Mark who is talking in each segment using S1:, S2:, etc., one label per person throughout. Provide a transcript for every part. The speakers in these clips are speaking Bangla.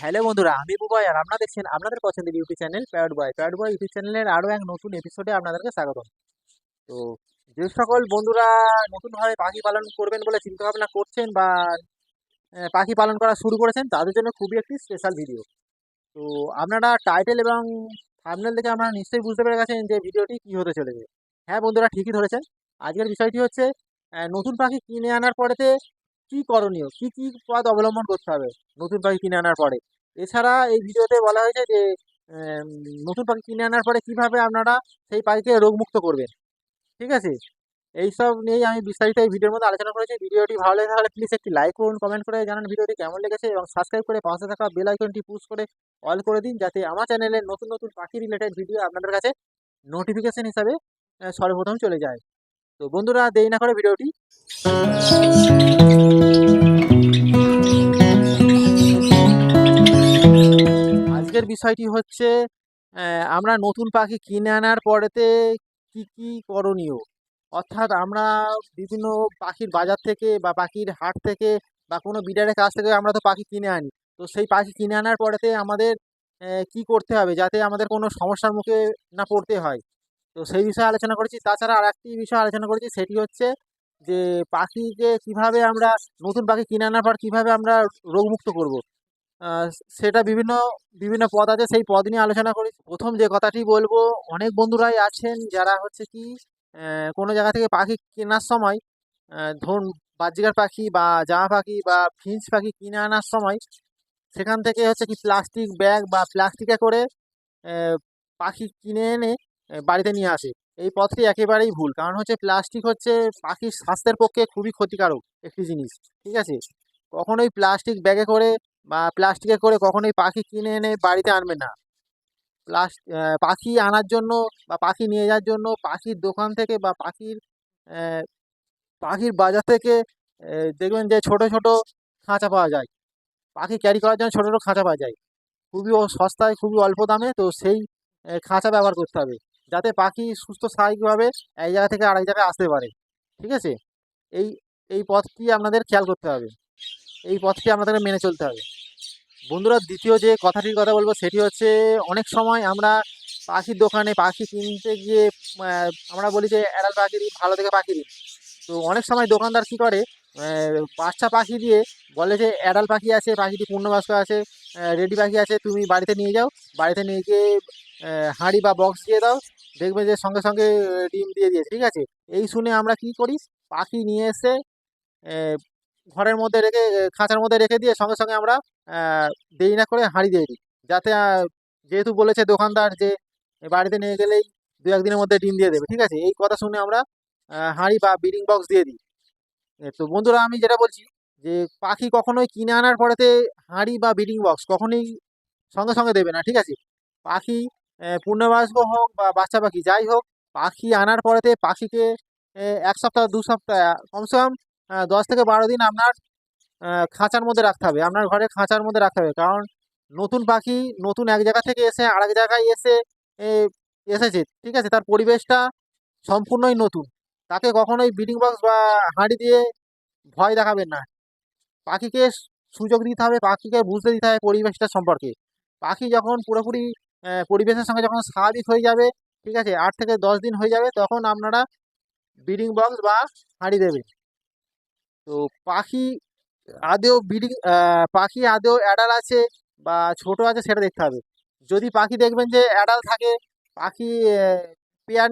S1: হ্যালো বন্ধুরা, আমি বুবাই আর আপনারা দেখছেন আপনাদের পছন্দের YouTube channel pad boy pad boy YouTube চ্যানেলের আরও এক নতুন এপিসোডে আপনাদেরকে স্বাগতম। তো যে সকল বন্ধুরা নতুনভাবে পাখি পালন করবেন বলে চিন্তা ভাবনা করছেন বা পাখি পালন করা শুরু করেছেন, তাদের জন্য খুবই একটি স্পেশাল ভিডিও তো আপনারা টাইটেল এবং থাম্বনেল দেখে আপনারা নিশ্চয়ই বুঝতে পেরে গেছেন যে ভিডিওটি কী হতে চলেছে। হ্যাঁ বন্ধুরা, ঠিকই ধরেছেন। আজকের বিষয়টি হচ্ছে নতুন পাখি কিনে আনার পরেতে কী করণীয়? কী কী পথ অবলম্বন করতে হবে? নতুন পাখি কিনে আনার পরে। এছাড়া এই ভিডিওতে বলা হয়েছে যে নতুন পাখি কিনে আনার পরে কীভাবে আপনারা সেই পাখিকে রোগমুক্ত করবেন? ঠিক আছে? এইসব নিয়েই আমি বিস্তারিত এই ভিডিওর মধ্যে আলোচনা করেছি। ভিডিওটি ভালো লাগে তাহলে প্লিজ একটি লাইক করুন কমেন্ট করে জানান ভিডিওটি কেমন লেগেছে এবং সাবস্ক্রাইব করে পাশে থাকা বেল আইকনটি পুশ করে অল করে দিন যাতে আমার চ্যানেলে নতুন নতুন পাখি রিলেটেড ভিডিও আপনাদের কাছে নোটিফিকেশন হিসাবে সর্বপ্রথম চলে যায়। তো বন্ধুরা দেরি না করে ভিডিওটি আজকের বিষয়টি হচ্ছে আমরা নতুন পাখি কিনে আনার পরেতে কি কি করণীয়? অর্থাৎ আমরা বিভিন্ন পাখির বাজার থেকে বা পাখির হাট থেকে বা কোনো বিডারের কাছ থেকে আমরা তো পাখি কিনে আনি। তো সেই পাখি কিনে আনার পরেতে আমাদের কি করতে হবে যাতে আমাদের কোনো সমস্যার মুখে না পড়তে হয়? তো সেই বিষয়ে আলোচনা করেছি। তাছাড়া আর একটি বিষয় আলোচনা করেছি সেটি হচ্ছে যে পাখিকে কীভাবে আমরা নতুন পাখি কিনে আনার পর কীভাবে আমরা রোগমুক্ত করব। সেটা বিভিন্ন বিভিন্ন পদ আছে, সেই পদ নিয়ে আলোচনা করি প্রথম যে কথাটি বলব, অনেক বন্ধুরাই আছেন যারা হচ্ছে কি কোনো জায়গা থেকে পাখি কেনার সময় ধরুন বাজরিগার পাখি বা জামা পাখি বা ফিঞ্চ পাখি কিনে আনার সময়, সেখান থেকে হচ্ছে কি প্লাস্টিক ব্যাগ বা প্লাস্টিকে করে পাখি কিনে এনে বাড়িতে নিয়ে আসে। এই পথটি একেবারেই ভুল। কারণ হচ্ছে প্লাস্টিক হচ্ছে পাখির স্বাস্থ্যের পক্ষে খুবই ক্ষতিকারক একটি জিনিস, ঠিক আছে? কখনোই প্লাস্টিক ব্যাগে করে বা প্লাস্টিকে করে কখনোই পাখি কিনে এনে বাড়িতে আনবে না। প্লাস পাখি আনার জন্য বা পাখি নিয়ে যাওয়ার জন্য পাখির দোকান থেকে বা পাখির পাখির বাজার থেকে দেখবেন যে ছোট ছোট খাঁচা পাওয়া যায়। পাখি ক্যারি করার জন্য ছোটো ছোটো খাঁচা পাওয়া যায়। খুবই সস্তায় খুবই অল্প দামে তো সেই খাঁচা ব্যবহার করতে হবে। যাতে পাখি সুস্থ, স্বাভাবিকভাবে এক জায়গা থেকে আরেক জায়গায় আসতে পারে। ঠিক আছে? এই এই পথটি আপনাদের খেয়াল করতে হবে। এই পথটি আপনাদের মেনে চলতে হবে। বন্ধুরা, দ্বিতীয় যে কথাটির কথা বলব সেটি হচ্ছে, অনেক সময় আমরা পাখির দোকানে পাখি কিনতে গিয়ে আমরা বলি যে অ্যাডাল পাখি দিন ভালো থেকে পাখি দিন তো অনেক সময় দোকানদার কি করে বাচ্চা পাখি দিয়ে বলে যে অ্যাডাল পাখি আছে, পাখিটি পূর্ণবয়স্ক আছে রেডি পাখি আছে, তুমি বাড়িতে নিয়ে যাও। বাড়িতে নিয়ে গিয়ে হাঁড়ি বা বক্স দিয়ে দাও। দেখবে যে সঙ্গে সঙ্গে ডিম দিয়ে দিয়েছে, ঠিক আছে? এই শুনে আমরা কি করি? পাখি নিয়ে এসে ঘরের মধ্যে রেখে খাঁচার মধ্যে রেখে দিয়ে সঙ্গে সঙ্গে আমরা দেরি না করে হাঁড়ি দিয়ে দিই। যাতে যেহেতু বলেছে দোকানদার যে বাড়িতে নিয়ে গেলেই দু একদিনের মধ্যে ডিম দিয়ে দেবে, ঠিক আছে? এই কথা শুনে আমরা হাঁড়ি বা ব্রিডিং বক্স দিয়ে দিই। তো বন্ধুরা, আমি যেটা বলছি যে, পাখি কখনোই কিনে আনার পরেতে হাঁড়ি বা ব্রিডিং বক্স কখনোই সঙ্গে সঙ্গে দেবে না, ঠিক আছে? পাখি পূর্ণবয়স্ক হোক বা বাচ্চা পাখি যাই হোক, পাখি আনার পরেতে পাখিকে এক সপ্তাহ, দু সপ্তাহ কমসে কম দশ থেকে বারো দিন আপনার খাঁচার মধ্যে রাখতে হবে। আপনার ঘরে খাঁচার মধ্যে রাখতে হবে। কারণ নতুন পাখি নতুন এক জায়গা থেকে এসে আরেক জায়গায় এসে এসেছে, ঠিক আছে? তার পরিবেশটা সম্পূর্ণই নতুন। তাকে কখনোই ব্রিডিং বক্স বা হাঁড়ি দিয়ে ভয় দেখাবেন না। পাখিকে সুযোগ দিতে হবে, পাখিকে বুঝতে দিতে হবে পরিবেশটা সম্পর্কে। পাখি যখন পুরোপুরি পরিবেশের সঙ্গে যখন স্বাভাবিক হয়ে যাবে, ঠিক আছে, আট থেকে দশ দিন হয়ে যাবে, তখন আপনারা ব্রিডিং বক্স বা হাঁড়ি দেবেন। তো পাখি আদেও ব্রিডিং পাখি আদেও অ্যাডাল আছে বা ছোট আছে সেটা দেখতে হবে। যদি পাখি দেখবেন যে অ্যাডাল থাকে, পাখি পেয়ার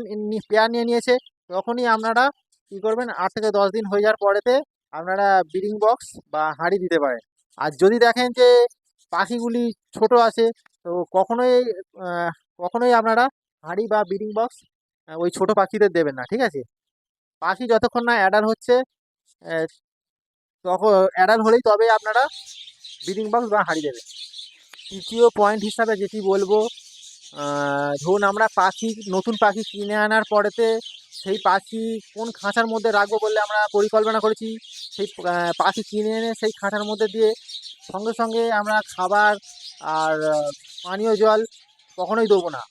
S1: পেয়ার নিয়ে নিয়েছে, তখনই আপনারা কী করবেন, আট থেকে দশ দিন হয়ে যাওয়ার পরেতে আপনারা ব্রিডিং বক্স বা হাঁড়ি দিতে পারেন। আর যদি দেখেন যে পাখিগুলি ছোট আছে তো কখনোই কখনোই আপনারা হাঁড়ি বা ব্রিডিং বক্স ওই ছোট পাখিদের দেবেন না, ঠিক আছে? পাখি যতক্ষণ না অ্যাডাল হচ্ছে তখন অ্যাডাল হলেই তবে আপনারা ব্রিডিং বক্স বা হাঁড়ি দেবেন। তৃতীয় পয়েন্ট হিসাবে যেটি বলব ধরুন আমরা পাখি, নতুন পাখি কিনে আনার পরেতে সেই পাখি কোন খাঁচার মধ্যে রাখব বলে আমরা পরিকল্পনা করেছি, সেই পাখি কিনে এনে সেই খাঁচার মধ্যে দিয়ে সঙ্গে সঙ্গে আমরা খাবার আর পানীয় জল কখনোই দেবো না,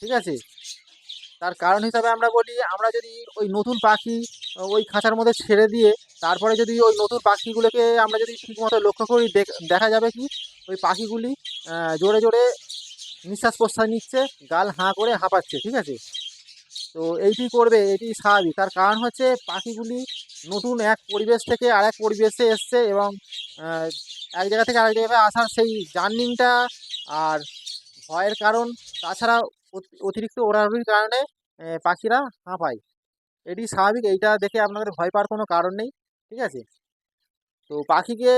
S1: ঠিক আছে? তার কারণ হিসাবে আমরা বলি, আমরা যদি ওই নতুন পাখি, ওই খাঁচার মধ্যে ছেড়ে দিয়ে তারপরে যদি ওই নতুন পাখিগুলোকে আমরা যদি ঠিকমতো লক্ষ্য করি, দেখ- যাবে কি, ওই পাখিগুলি জোরে জোরে নিঃশ্বাস প্রশ্বাস নিচ্ছে, গাল হাঁ করে হাঁপাচ্ছে, ঠিক আছে? তো এইটি করবে, এটি স্বাভাবিক। তার কারণ হচ্ছে পাখিগুলি নতুন এক পরিবেশ থেকে আর এক পরিবেশে এসছে এবং এক জায়গা থেকে আরেক জায়গায় আসার সেই জার্নিংটা আর ভয়ের কারণ, তাছাড়া অতিরিক্ত ওড়াউড়ির কারণে পাখিরা হাঁপায়। এটি স্বাভাবিক, এইটা দেখে আপনাদের ভয় পাওয়ার কোনো কারণ নেই, ঠিক আছে? তো পাখিকে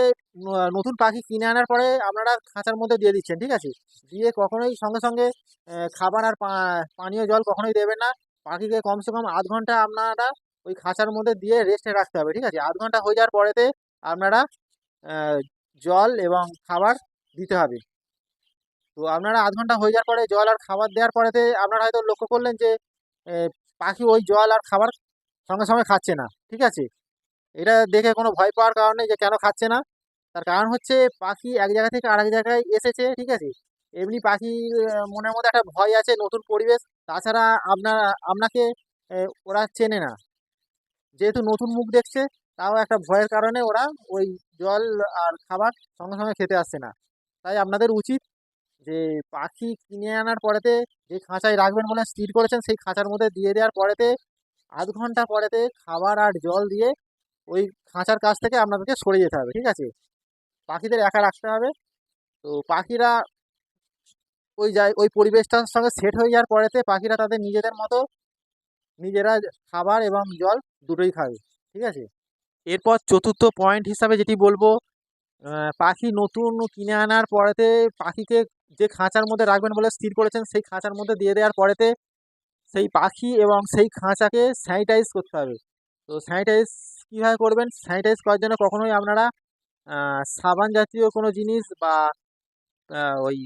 S1: নতুন পাখি কিনে আনার পরে আপনারা খাঁচার মধ্যে দিয়ে দিচ্ছেন, ঠিক আছে? দিয়ে কখনোই সঙ্গে সঙ্গে খাবার আর পানীয় জল কখনোই দেবেন না। পাখিকে কমসে কম আধ ঘণ্টা আপনারা ওই খাঁচার মধ্যে দিয়ে রেস্টে রাখতে হবে, ঠিক আছে? আধ ঘণ্টা হয়ে যাওয়ার পরেতে আপনারা জল এবং খাবার দিতে হবে। তো আপনারা আধ ঘণ্টা হয়ে যাওয়ার পরে জল আর খাবার দেওয়ার পরেতে আপনারা হয়তো লক্ষ্য করলেন যে পাখি ওই জল আর খাবার সঙ্গে সঙ্গে খাচ্ছে না, ঠিক আছে? এটা দেখে কোনো ভয় পাওয়ার কারণে যে কেন খাচ্ছে না। তার কারণ হচ্ছে পাখি এক জায়গা থেকে আরেক জায়গায় এসেছে, ঠিক আছে? এমনি পাখির মনের মধ্যে একটা ভয় আছে, নতুন পরিবেশ। তাছাড়া আপনার আপনাকে ওরা চেনে না। যেহেতু নতুন মুখ দেখছে, তাও একটা ভয়ের কারণে ওরা ওই জল আর খাবার সঙ্গে সঙ্গে খেতে আসছে না। তাই আপনাদের উচিত যে পাখি কিনে আনার পরেতে যে খাঁচায় রাখবেন বলে স্থির করেছেন, সেই খাঁচার মধ্যে দিয়ে দেওয়ার পরেতে, আধ ঘণ্টা পরেতে খাবার আর জল দিয়ে ওই খাঁচার কাছ থেকে আপনাদেরকে সরে যেতে হবে, ঠিক আছে? পাখিদের একা রাখতে হবে। তো পাখিরা ওই যায়, ওই পরিবেশটার সঙ্গে সেট হয়ে যাওয়ার পরেতে পাখিরা তাদের নিজেদের মতো নিজেরা খাবার এবং জল দুটোই খাবে ঠিক আছে? এরপর চতুর্থ পয়েন্ট হিসাবে যেটি বলব পাখি নতুন কিনে আনার পরেতে পাখিকে যে খাঁচার মধ্যে রাখবেন বলে স্থির করেছেন, সেই খাঁচার মধ্যে দিয়ে দেওয়ার পরেতে সেই পাখি এবং সেই খাঁচাকে স্যানিটাইজ করতে হবে। তো স্যানিটাইজ কীভাবে করবেন? স্যানিটাইজ করার জন্য কখনোই আপনারা সাবান জাতীয় কোনো জিনিস বা ওই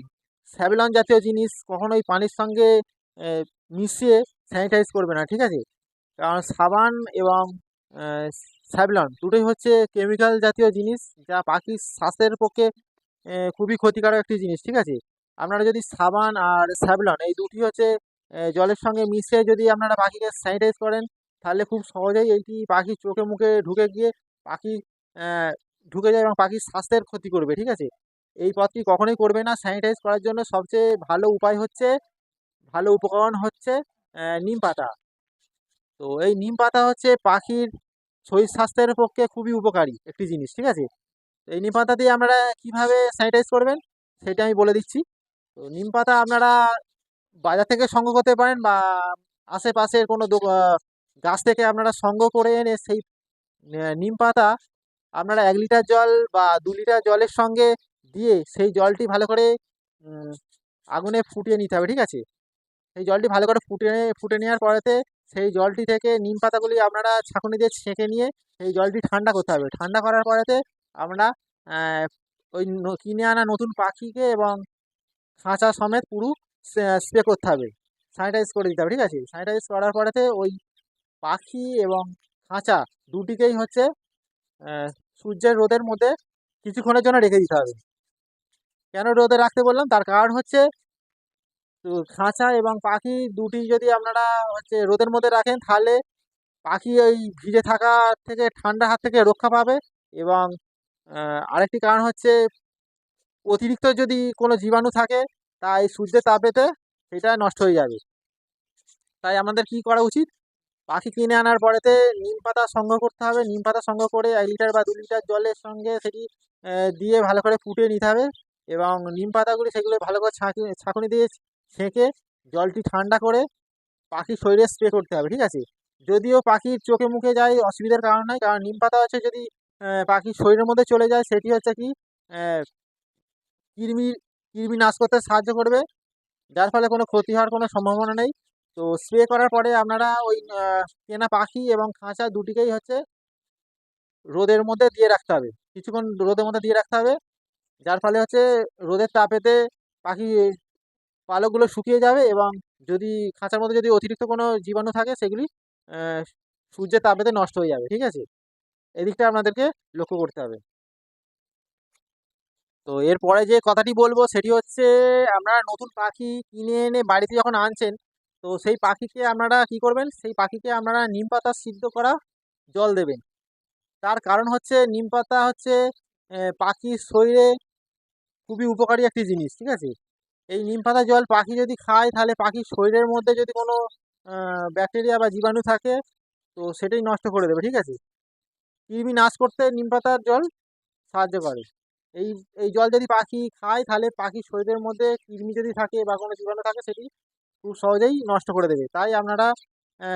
S1: স্যাভলন জাতীয় জিনিস কখনোই পানির সঙ্গে মিশিয়ে স্যানিটাইজ করবে না, ঠিক আছে? কারণ সাবান এবং স্যাভলন দুটোই হচ্ছে কেমিক্যাল জাতীয় জিনিস যা পাখির স্বাস্থ্যের পক্ষে খুবই ক্ষতিকারক একটি জিনিস, ঠিক আছে? আপনারা যদি সাবান আর স্যাভলন এই দুটি হচ্ছে জলের সঙ্গে মিশিয়ে যদি আপনারা পাখিকে স্যানিটাইজ করেন, তাহলে খুব সহজেই এইটি পাখির চোখে মুখে ঢুকে গিয়ে পাখি ঢুকে যায় এবং পাখির স্বাস্থ্যের ক্ষতি করবে, ঠিক আছে? এই পথটি কখনোই করবে না। স্যানিটাইজ করার জন্য সবচেয়ে ভালো উপায় হচ্ছে, ভালো উপকরণ হচ্ছে নিম পাতা। তো এই নিম পাতা হচ্ছে পাখির শরীর স্বাস্থ্যের পক্ষে খুবই উপকারী একটি জিনিস, ঠিক আছে? তো এই নিম পাতা দিয়ে আপনারা কীভাবে স্যানিটাইজ করবেন সেটা আমি বলে দিচ্ছি। তো নিম পাতা আপনারা বাজার থেকে সংগ্রহ করতে পারেন বা আশেপাশের কোনো গাছ থেকে আপনারা সংগ্রহ করে এনে সেই নিম পাতা আপনারা এক লিটার জল বা দু লিটার জলের সঙ্গে দিয়ে সেই জলটি ভালো করে আগুনে ফুটিয়ে নিতে হবে, ঠিক আছে? সেই জলটি ভালো করে ফুটে ফুটে নেওয়ার পরেতে সেই জলটি থেকে নিম পাতাগুলি আপনারা ছাঁকুনি দিয়ে ছেঁকে নিয়ে সেই জলটি ঠান্ডা করতে হবে। ঠান্ডা করার পরেতে আমরা ওই কিনে আনা নতুন পাখিকে এবং খাঁচা সমেত পুরো স্প্রে করতে হবে। স্যানিটাইজ করে দিতে হবে, ঠিক আছে? স্যানিটাইজ করার পরেতে ওই পাখি এবং খাঁচা দুটিকেই হচ্ছে সূর্যের রোদের মধ্যে কিছুক্ষণের জন্য রেখে দিতে হবে। কেন রোদে রাখতে বললাম? তার কারণ হচ্ছে খাঁচা এবং পাখি দুটি যদি আপনারা হচ্ছে রোদের মধ্যে রাখেন, তাহলে পাখি ওই ভিজে থাকা থেকে, ঠান্ডা হাত থেকে রক্ষা পাবে এবং আরেকটি কারণ হচ্ছে অতিরিক্ত যদি কোনো জীবাণু থাকে, তাই সূর্যের তাপেতে সেটা নষ্ট হয়ে যাবে। তাই আমাদের কি করা উচিত? পাখি কিনে আনার পরেতে নিম পাতা সংগ্রহ করতে হবে। নিম পাতা সংগ্রহ করে এক লিটার বা দু লিটার জলের সঙ্গে সেটি দিয়ে ভালো করে ফুটিয়ে নিতে হবে। এবং নিম পাতাগুলি সেগুলো ভালো করে ছাঁকি, ছাঁকুনি দিয়ে ছেঁকে জলটি ঠান্ডা করে পাখির শরীরে স্প্রে করতে হবে, ঠিক আছে? যদিও পাখির চোখে মুখে যায় অসুবিধার কারণ নয় কারণ নিম পাতা হচ্ছে যদি পাখির শরীরের মধ্যে চলে যায় সেটি হচ্ছে কি কৃমি কৃমি নাশ করতে সাহায্য করবে, যার ফলে কোনো ক্ষতি হওয়ার কোনো সম্ভাবনা নেই। তো স্প্রে করার পরে আপনারা ওই কেনা পাখি এবং খাঁচা দুটিকেই হচ্ছে রোদের মধ্যে দিয়ে রাখতে হবে, কিছুক্ষণ রোদের মধ্যে দিয়ে রাখতে হবে। যার ফলে হচ্ছে রোদের তাপেতে পাখি পালকগুলো শুকিয়ে যাবে এবং যদি খাঁচার মধ্যে যদি অতিরিক্ত কোনো জীবাণু থাকে, সেগুলি সূর্যের তাপেতে নষ্ট হয়ে যাবে, ঠিক আছে? এদিকটা আপনাদেরকে লক্ষ্য করতে হবে। তো এরপরে যে কথাটি বলব, সেটি হচ্ছে আপনারা নতুন পাখি কিনে এনে বাড়িতে যখন আনছেন, তো সেই পাখিকে আপনারা কী করবেন? সেই পাখিকে আপনারা নিম পাতা সিদ্ধ করা জল দেবেন। তার কারণ হচ্ছে, নিম পাতা হচ্ছে পাখির শরীরে খুবই উপকারী একটি জিনিস, ঠিক আছে? এই নিম পাতা জল পাখি যদি খায়, তাহলে পাখির শরীরের মধ্যে যদি কোনো ব্যাকটেরিয়া বা জীবাণু থাকে, তো সেটাই নষ্ট করে দেবে, ঠিক আছে? কৃমি নাশ করতে নিম পাতার জল সাহায্য করে। এই এই জল যদি পাখি খায়, তাহলে পাখির শরীরের মধ্যে কৃমি যদি থাকে বা কোনো জীবাণু থাকে, সেটি খুব সহজেই নষ্ট করে দেবে। তাই আপনারা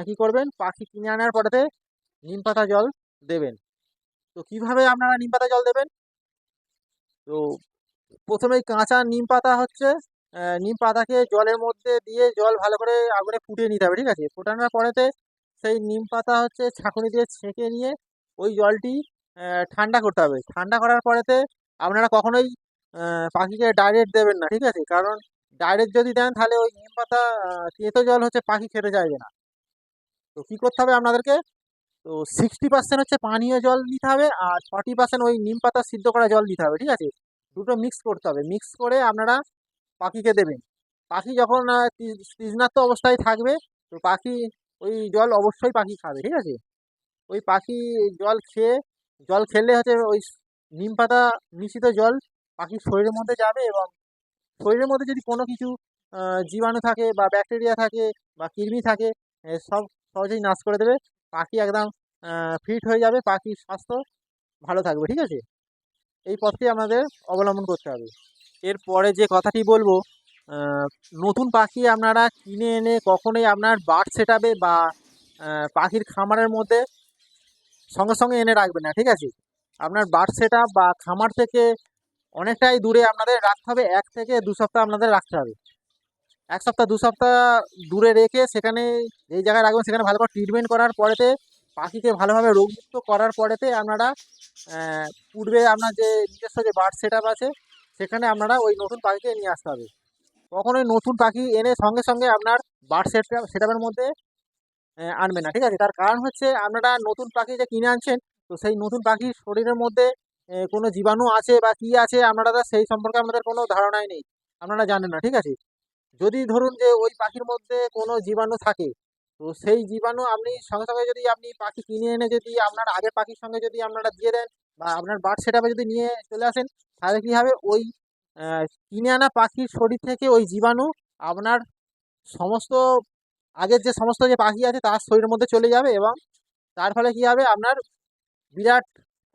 S1: কী করবেন? পাখি কিনে আনার পরেতে নিম পাতা জল দেবেন। তো কীভাবে আপনারা নিম পাতা জল দেবেন? তো প্রথমেই কাঁচা নিম পাতা হচ্ছে নিম পাতাকে জলের মধ্যে দিয়ে জল ভালো করে আগুনে ফুটিয়ে নিতে হবে, ঠিক আছে? ফোটানোর পরেতে সেই নিম পাতা হচ্ছে ছাঁকুনি দিয়ে ছেঁকে নিয়ে ওই জলটি ঠান্ডা করতে হবে। ঠান্ডা করার পরেতে আপনারা কখনোই পাখিকে ডাইরেক্ট দেবেন না, ঠিক আছে? কারণ ডাইরেক্ট যদি দেন তাহলে ওই নিম পাতা তেঁতো জল হচ্ছে পাখি খেতে চাইবে না। তো কী করতে হবে আপনাদেরকে? তো সিক্সটি পার্সেন্ট হচ্ছে পানীয় জল দিতে হবে আর ফর্টি পার্সেন্ট ওই নিম পাতা সিদ্ধ করা জল দিতে হবে, ঠিক আছে? দুটো মিক্স করতে হবে। মিক্স করে আপনারা পাখিকে দেবেন। পাখি যখন আহ, তৃ- তৃষ্ণার্ত অবস্থায় থাকবে তো পাখি ওই জল অবশ্যই পাখি খাবে ঠিক আছে? ওই পাখি জল খেয়ে জল খেলে হচ্ছে ওই নিম পাতা মিশ্রিত জল পাখির শরীরের মধ্যে যাবে এবং শরীরের মধ্যে যদি কোনো কিছু জীবাণু থাকে বা ব্যাকটেরিয়া থাকে বা কৃমি থাকে সব সহজেই নাশ করে দেবে। পাখি একদম ফিট হয়ে যাবে পাখির স্বাস্থ্য ভালো থাকবে ঠিক আছে? এই পথটি আমাদের অবলম্বন করতে হবে। এরপরে যে কথাটি বলব নতুন পাখি আপনারা কিনে এনে কখনোই আপনার বার্ড সেটাবে বা পাখির খামারের মধ্যে সঙ্গে সঙ্গে এনে রাখবেন না, ঠিক আছে? আপনার বার্ড সেট বা খামার থেকে অনেকটাই দূরে আপনাদের রাখতে হবে, এক থেকে দু সপ্তাহ আপনাদের রাখতে হবে। এক সপ্তাহ, দু সপ্তাহ দূরে রেখে সেখানে যেই জায়গায় রাখবেন, সেখানে ভালো করে ট্রিটমেন্ট করার পরেতে পাখিকে ভালোভাবে রোগমুক্ত করার পরেতে আপনারা পূর্বে আপনার যে নিজস্ব যে বার্ড সেট আছে সেখানে আপনারা ওই নতুন পাখিকে নিয়ে আসতে হবে। কখনোই নতুন পাখি এনে সঙ্গে সঙ্গে আপনার বার্ড সেট সেটআপের মধ্যে আহ, আনবেন না ঠিক আছে? তার কারণ হচ্ছে আপনারা নতুন পাখি যে কিনে আনছেন তো সেই নতুন পাখির শরীরের মধ্যে কোনো জীবাণু আছে বা কী আছে আপনারা সেই সম্পর্কে আপনাদের কোনো ধারণাই নেই। আপনারা জানেন না ঠিক আছে? যদি ধরুন যে ওই পাখির মধ্যে কোনো জীবাণু থাকে তো সেই জীবাণু আপনি সঙ্গে সঙ্গে যদি আপনি পাখি কিনে এনে যদি আপনার আগের পাখির সঙ্গে যদি আপনারা দিয়ে দেন বা আপনার বার্ড সেটআপে যদি নিয়ে চলে আসেন, তাহলে কী হবে? ওই কিনে আনা পাখির শরীর থেকে ওই জীবাণু আপনার সমস্ত, আগের যে সমস্ত যে পাখি আছে তার শরীরের মধ্যে চলে যাবে এবং তার ফলে কী হবে? আপনার বিরাট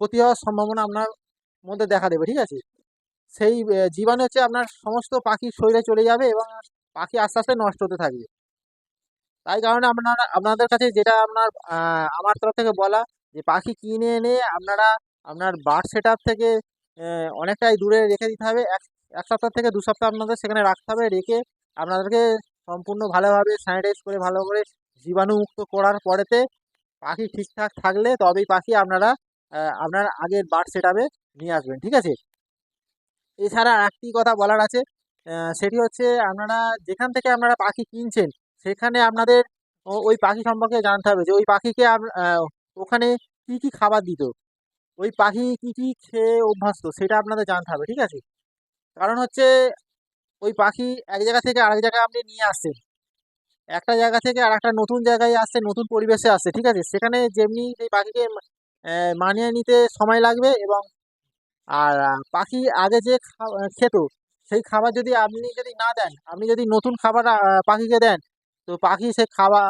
S1: ক্ষতি হওয়ার সম্ভাবনা আপনার মধ্যে দেখা দেবে, ঠিক আছে? সেই জীবাণু হচ্ছে আপনার সমস্ত পাখির শরীরে চলে যাবে এবং পাখি আস্তে আস্তে নষ্ট হতে থাকবে। তাই কারণে আপনারা, আপনাদের কাছে যেটা আপনার আমার তরফ থেকে বলা যে পাখি কিনে এনে আপনারা, আপনার বার্ড সেট থেকে অনেকটাই দূরে রেখে দিতে হবে। এক এক সপ্তাহ থেকে দু সপ্তাহ আপনাদের সেখানে রাখতে হবে, রেখে আপনাদেরকে সম্পূর্ণ ভালোভাবে স্যানিটাইজ করে, ভালো করে জীবাণুমুক্ত করার পরেতে পাখি ঠিকঠাক থাকলে তবেই পাখি আপনারা আপনার আগের বার্ড সেট নিয়ে আসবেন, ঠিক আছে? এছাড়া একটি কথা বলার আছে সেটি হচ্ছে আপনারা যেখান থেকে আপনারা পাখি কিনছেন সেখানে আপনাদের ওই পাখি সম্পর্কে জানতে হবে যে, ওই পাখিকে ওখানে কি কি খাবার দিত? ওই পাখি কি কি খেয়ে অভ্যস্ত সেটা আপনাদের জানতে হবে, ঠিক আছে? কারণ হচ্ছে, ওই পাখি এক জায়গা থেকে আরেক জায়গায় আপনি নিয়ে আসছেন। একটা জায়গা থেকে আর একটা নতুন জায়গায় আসছে, নতুন পরিবেশে আসছে, ঠিক আছে? সেখানে যেমনি সেই পাখিকে মানিয়ে নিতে সময় লাগবে এবং আর পাখি আগে যে খেত, সেই খাবার যদি আপনি যদি না দেন, আপনি যদি নতুন খাবার পাখিকে দেন তো পাখি সে খাওয়া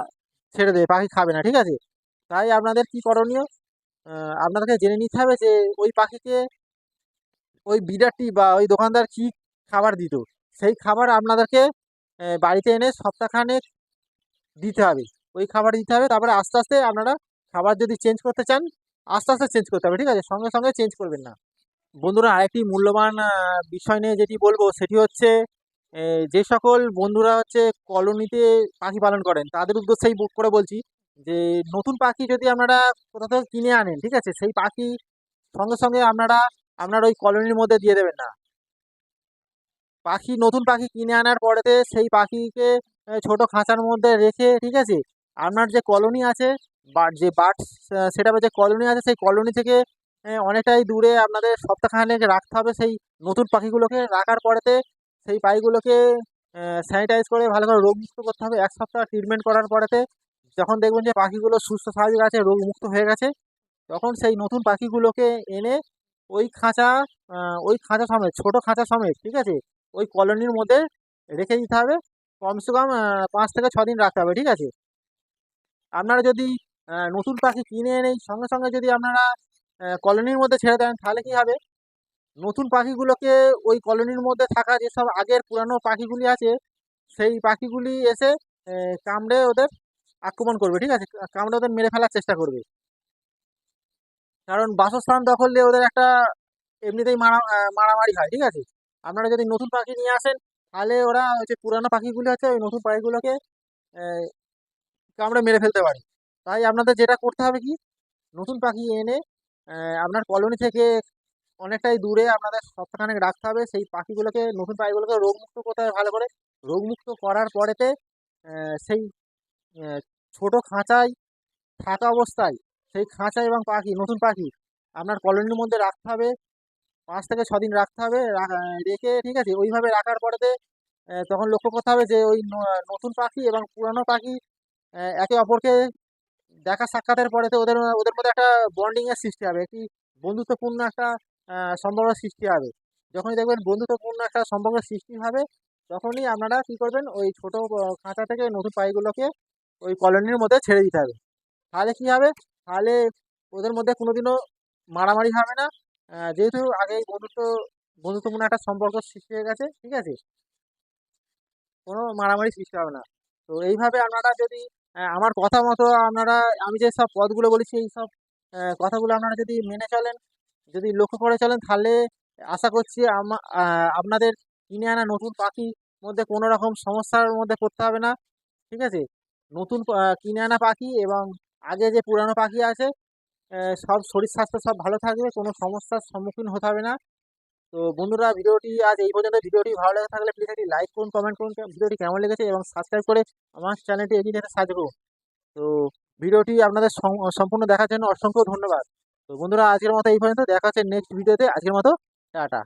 S1: ছেড়ে দেবে, পাখি খাবে না, ঠিক আছে? তাই আপনাদের কি করণীয়? আপনাদেরকে জেনে নিতে হবে যে ওই পাখিকে ওই বিডারটি বা ওই দোকানদার কি খাবার দিত? সেই খাবার আপনাদেরকে বাড়িতে এনে সপ্তাহখানেক দিতে হবে। ওই খাবার দিতে হবে, তারপরে আস্তে আস্তে আপনারা খাবার যদি চেঞ্জ করতে চান, আস্তে আস্তে চেঞ্জ করতে হবে, ঠিক আছে? সঙ্গে সঙ্গে চেঞ্জ করবেন না। বন্ধুরা, আরেকটি মূল্যবান বিষয় নিয়ে যেটি বলব, সেটি হচ্ছে যে সকল বন্ধুরা হচ্ছে কলোনিতে পাখি পালন করেন, তাদের উদ্দেশ্যেই বুক করে বলছি যে, নতুন পাখি যদি আপনারা কোথা থেকে কিনে আনেন, ঠিক আছে? সেই পাখি সঙ্গে সঙ্গে আপনারা, আপনার ওই কলোনির মধ্যে দিয়ে দেবেন না। পাখি, নতুন পাখি কিনে আনার পরেতে সেই পাখিকে ছোট খাঁচার মধ্যে রেখে, ঠিক আছে? আপনার যে কলোনি আছে, বা, যে বার্ড সেটা যে কলোনি আছে, সেই কলোনি থেকে অনেকটাই দূরে আপনাদের সপ্তাহখানেক রাখতে হবে সেই নতুন পাখিগুলোকে রাখার পরেতে সেই পাখিগুলোকে স্যানিটাইজ করে ভালো করে রোগমুক্ত করতে হবে। এক সপ্তাহ ট্রিটমেন্ট করার পরেতে যখন দেখবেন যে পাখিগুলো সুস্থ স্বাভাবিক আছে রোগমুক্ত হয়ে গেছে, তখন সেই নতুন পাখিগুলোকে এনে ওই খাঁচা ওই খাঁচা সমেত, ছোট খাঁচা সমেত, ঠিক আছে? ওই কলোনির মধ্যে রেখে দিতে হবে। কমসে কম পাঁচ থেকে ছ দিন রাখতে হবে, ঠিক আছে? আপনারা যদি নতুন পাখি কিনে এনে সঙ্গে সঙ্গে যদি আপনারা কলোনির মধ্যে ছেড়ে দেন, তাহলে কী হবে? নতুন পাখিগুলোকে ওই কলোনির মধ্যে থাকা যেসব আগের পুরানো পাখিগুলি আছে, সেই পাখিগুলি এসে কামড়ে ওদের আক্রমণ করবে, ঠিক আছে? কামড়ে ওদের মেরে ফেলার চেষ্টা করবে। কারণ বাসস্থান দখল দিয়ে ওদের একটা এমনিতেই মারা মারামারি হয়, ঠিক আছে? আপনারা যদি নতুন পাখি নিয়ে আসেন, তাহলে ওরা যে পুরানো পাখিগুলি আছে, ওই নতুন পাখিগুলোকে কামড়ে মেরে ফেলতে পারে। তাই আপনাদের যেটা করতে হবে কি? নতুন পাখি এনে আপনার কলোনি থেকে অনেকটাই দূরে আপনাদের সপ্তাহখানেক রাখতে হবে। সেই পাখিগুলোকে, নতুন পাখিগুলোকে রোগমুক্ত করতে হবে ভালো করে। রোগমুক্ত করার পরেতে সেই ছোট খাঁচায় থাকা অবস্থায়, সেই খাঁচা এবং পাখি, নতুন পাখি আপনার কলোনির মধ্যে রাখতে হবে। পাঁচ থেকে ছ দিন রাখতে হবে। রেখে, ঠিক আছে, ওইভাবে রাখার পরেতে তখন লক্ষ্য করতে হবে যে ওই নতুন পাখি এবং পুরানো পাখি একে অপরকে দেখা সাক্ষাতের পরেতে ওদের ওদের মধ্যে একটা বন্ডিংয়ের সৃষ্টি হবে। একটি বন্ধুত্বপূর্ণ একটা আহ, সম্পর্কের সৃষ্টি হবে। যখনই দেখবেন বন্ধুত্বপূর্ণ একটা সম্পর্কের সৃষ্টি হবে তখনই আপনারা কি করবেন ওই ছোট খাঁচা থেকে নতুন পাখিগুলোকে ওই কলোনির মধ্যে ছেড়ে দিতে হবে। তাহলে কী হবে? তাহলে ওদের মধ্যে কোনোদিনও মারামারি হবে না। যেহেতু আগে বন্ধুত্ব বন্ধুত্বপূর্ণ একটা সম্পর্ক সৃষ্টি হয়ে গেছে ঠিক আছে? কোনো মারামারি সৃষ্টি হবে না। তো এইভাবে আপনারা যদি আমার কথা মতো আপনারা আমি যে সব পদগুলো বলেছি এই সব কথাগুলো আপনারা যদি মেনে চলেন যদি লক্ষ্য করে চলেন, তাহলে আশা করছি আপনাদের কিনে আনা নতুন পাখির মধ্যে কোনো রকম সমস্যার মধ্যে পড়তে হবে না, ঠিক আছে? নতুন কিনে আনা পাখি এবং আগে যে পুরানো পাখি আছে সব শরীর স্বাস্থ্য সব ভালো থাকবে, কোনো সমস্যার সম্মুখীন হতে হবে না। তো বন্ধুরা, ভিডিওটি আজ এই পর্যন্ত। ভিডিওটি ভালো লেগে থাকলে প্লিজ একটি লাইক করুন কমেন্ট করুন। ভিডিওটি কেমন লেগেছে এবং সাবস্ক্রাইব করে আমার চ্যানেলটি এগিয়ে যেতে সাহায্য করুন। তো ভিডিওটি আপনাদের সম্পূর্ণ দেখার জন্য অসংখ্য ধন্যবাদ। তো বন্ধুরা আজকের মতো এই পর্যন্ত। দেখা হচ্ছে নেক্সট ভিডিওতে আজকের মতো টাটা।